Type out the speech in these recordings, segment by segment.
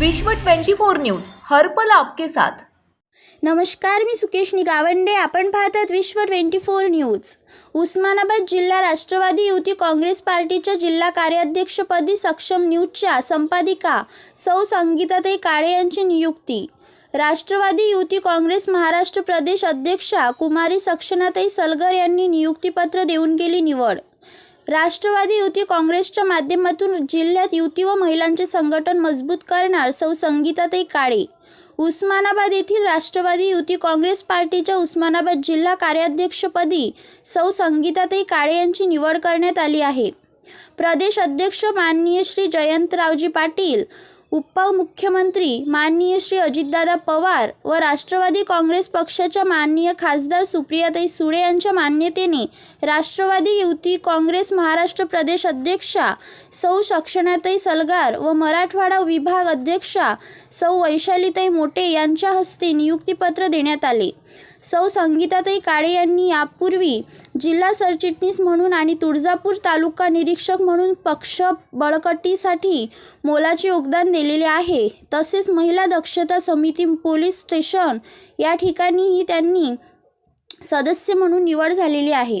विश्व 24 न्यूज हर्पल आपके साथ. नमस्कार मी सुकेश निगावंडे. आपण पाहतात विश्व ट्वेंटी फोर न्यूज. उस्मानाबाद जिल्हा राष्ट्रवादी युती काँग्रेस पार्टीच्या जिल्हा कार्याध्यक्षपदी सक्षम न्यूजच्या संपादिका सौ संगीताताई काळे यांची नियुक्ती. राष्ट्रवादी युती काँग्रेस महाराष्ट्र प्रदेश अध्यक्षा कुमारी सक्षनाताई सलगर यांनी नियुक्तीपत्र देऊन केली निवड. राष्ट्रवादी युती काँग्रेसच्या माध्यमातून जिल्ह्यात युती व महिलांचे संघटन मजबूत करणार सौ संगीताताई काळे. उस्मानाबाद येथील राष्ट्रवादी युती काँग्रेस पार्टीच्या उस्मानाबाद जिल्हा कार्याध्यक्षपदी सौ संगीताताई काळे यांची निवड करण्यात आली आहे. प्रदेश अध्यक्ष माननीय श्री जयंतरावजी पाटील उपमुख्यमंत्री माननीय श्री अजितदादा पवार व राष्ट्रवादी काँग्रेस पक्षाच्या माननीय खासदार सुप्रियाताई सुळे यांच्या मान्यतेने राष्ट्रवादी युवती काँग्रेस महाराष्ट्र प्रदेश अध्यक्षा सौ सक्षणाताई सलगार व मराठवाडा विभाग अध्यक्षा सौ वैशालीताई मोटे यांच्या हस्ते नियुक्तीपत्र देण्यात आले. सौ संगीताताई काळे यांनी यापूर्वी जिल्हा सरचिटणीस म्हणून आणि तुळजापूर तालुका निरीक्षक म्हणून पक्ष बळकटीसाठी मोलाचे योगदान दिलेले आहे. तसेच महिला दक्षता समिती पोलीस स्टेशन या ठिकाणीही त्यांनी सदस्य म्हणून निवड झालेली आहे.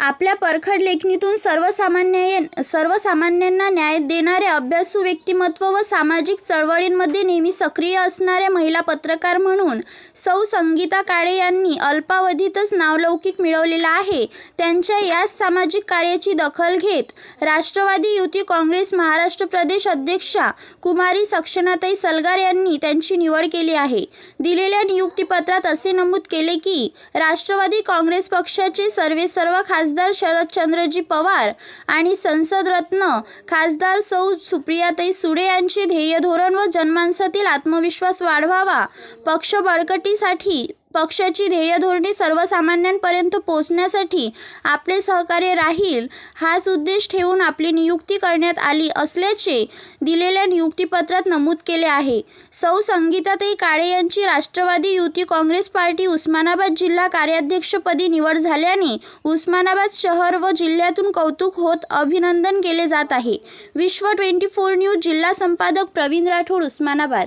आपल्या परखड लेखणीतून सर्वसामान्य सर्वसामान्यांना न्याय देणाऱ्या अभ्यासू व्यक्तिमत्व व सामाजिक चळवळींमध्ये नेहमी सक्रिय असणाऱ्या महिला पत्रकार म्हणून सौ संगीता काळे यांनी अल्पावधीतच नावलौकिक मिळवलेला आहे. त्यांच्या याच सामाजिक कार्याची दखल घेत राष्ट्रवादी युती काँग्रेस महाराष्ट्र प्रदेश अध्यक्षा कुमारी सक्षनाताई सलगार यांनी त्यांची निवड केली आहे. दिलेल्या नियुक्तीपत्रात असे नमूद केले की राष्ट्रवादी काँग्रेस पक्षाचे सर्वे सर्व खासदार शरदचंद्रजी पवार आणि संसदरत्न खासदार सौ सुप्रियाताई सुडे यांचे ध्येय धोरण व जनमानसातील आत्मविश्वास वाढवावा. पक्ष बळकटीसाठी पक्षाची ध्येयधोरणी सर्वसामान्यांपर्यंत पोहोचण्यासाठी आपले सहकार्य राहील हाच उद्देश ठेवून आपली नियुक्ती करण्यात आली असल्याचे दिलेल्या नियुक्तीपत्रात नमूद केले आहे. सौ. संगीताताई काळे यांची राष्ट्रवादी युती काँग्रेस पार्टी उस्मानाबाद जिल्हा कार्याध्यक्षपदी निवड झाल्याने उस्मानाबाद शहर व जिल्ह्यातून कौतुक होत अभिनंदन केले जात आहे. विश्व ट्वेंटी फोर न्यूज जिल्हा संपादक प्रवीण राठोड उस्मानाबाद.